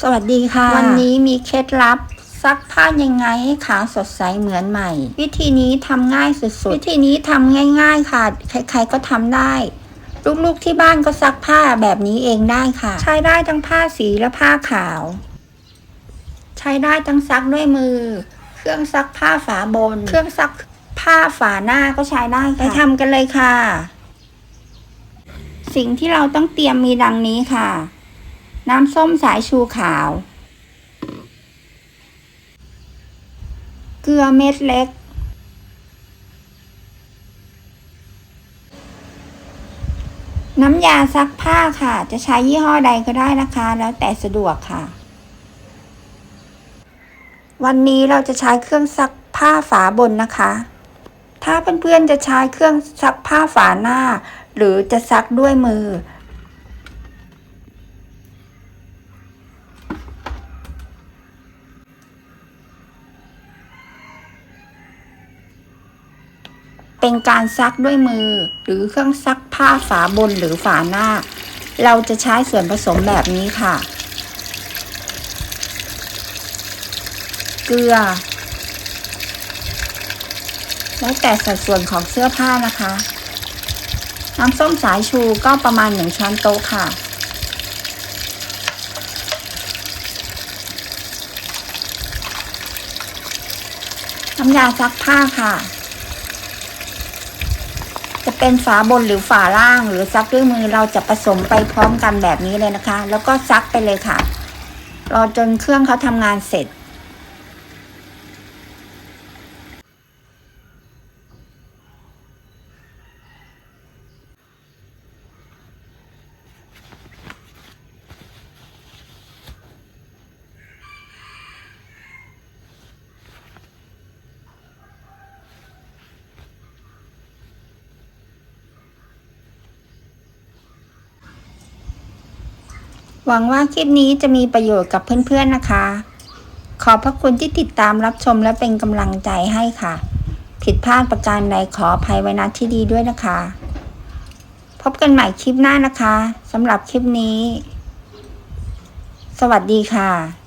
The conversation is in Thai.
สวัสดีค่ะ วันนี้มีเคล็ดลับซักผ้ายังไงให้ขาวสดใสเหมือนใหม่ วิธีนี้ทำง่ายสุดๆ วิธีนี้ทำง่าย ๆ ค่ะ ใครๆก็ทำได้ลูกๆที่บ้านก็ซักผ้าแบบนี้เองได้ค่ะ ใช้ได้ทั้งผ้าสีและผ้าขาว ใช้ได้ทั้งซักด้วยมือ เครื่องซักผ้าฝาบน เครื่องซักผ้าฝาหน้าก็ใช้ได้ค่ะไปทำกันเลยค่ะ สิ่งที่เราต้องเตรียมมีดังนี้ค่ะ น้ำส้มสายชูขาว เกลือเม็ดเล็ก น้ำยาซักผ้าค่ะ จะใช้ยี่ห้อใดก็ได้นะคะ แล้วแต่สะดวกค่ะ วันนี้เราจะใช้เครื่องซักผ้าฝาบนนะคะ ถ้าเพื่อนๆจะใช้เครื่องซักผ้าฝาหน้า หรือจะซักด้วยมือ เป็นการซักด้วยมือ หรือเครื่องซักผ้าฝาบนหรือฝาหน้า เราจะใช้ส่วนผสมแบบนี้ค่ะ เกลือ แล้วแต่สัดส่วนของเสื้อผ้านะคะ น้ำส้มสายชูก็ประมาณหนึ่งช้อนโต๊ะค่ะน้ำยาซักผ้าค่ะ จะเป็นฝาบนหรือฝาล่าง หรือซักด้วยมือเราจะผสมไปพร้อมกันแบบนี้เลยนะคะ แล้วก็ซักไปเลยค่ะ รอจนเครื่องเขาทำงานเสร็จ หวังว่าคลิปนี้จะมีประโยชน์กับเพื่อนๆนะคะ ขอบพระคุณที่ติดตามรับชมและเป็นกำลังใจให้ค่ะ ผิดพลาดประการใดขออภัยไว้ณที่ดีด้วยนะคะ พบกันใหม่คลิปหน้านะคะสำหรับคลิปนี้ สวัสดีค่ะ